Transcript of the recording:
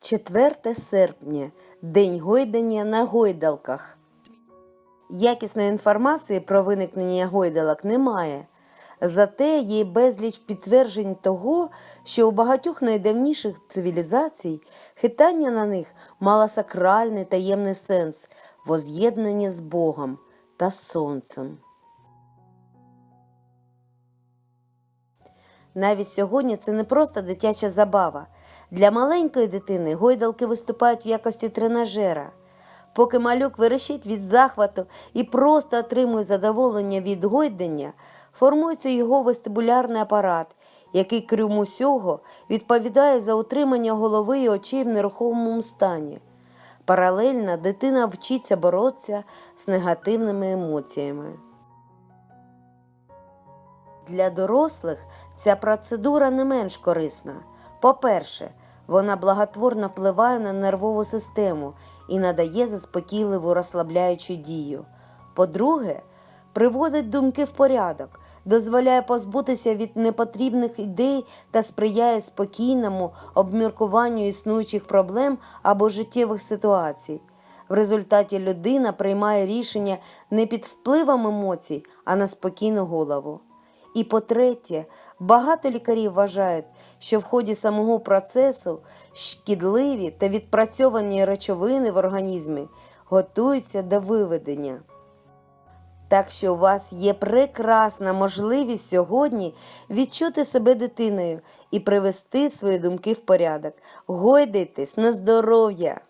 4 серпня День гойдання на гойдалках. Якісної інформації про виникнення гойдалок немає. Зате є безліч підтверджень того, що у багатьох найдавніших цивілізацій хитання на них мало сакральний таємний сенс воз'єднання з Богом та Сонцем. Навіть сьогодні це не просто дитяча забава. Для маленької дитини гойдалки виступають в якості тренажера. Поки малюк верещить від захвату і просто отримує задоволення від гойдання, формується його вестибулярний апарат, який, крім усього, відповідає за утримання голови і очей в нерухомому стані. Паралельно дитина вчиться боротися з негативними емоціями. Для дорослих ця процедура не менш корисна. По-перше, вона благотворно впливає на нервову систему і надає заспокійливу розслабляючу дію. По-друге, приводить думки в порядок, дозволяє позбутися від непотрібних ідей та сприяє спокійному обміркуванню існуючих проблем або життєвих ситуацій. В результаті людина приймає рішення не під впливом емоцій, а на спокійну голову. І по-третє, багато лікарів вважають, що в ході самого процесу шкідливі та відпрацьовані речовини в організмі готуються до виведення. Так що у вас є прекрасна можливість сьогодні відчути себе дитиною і привести свої думки в порядок. Гойдайтесь на здоров'я!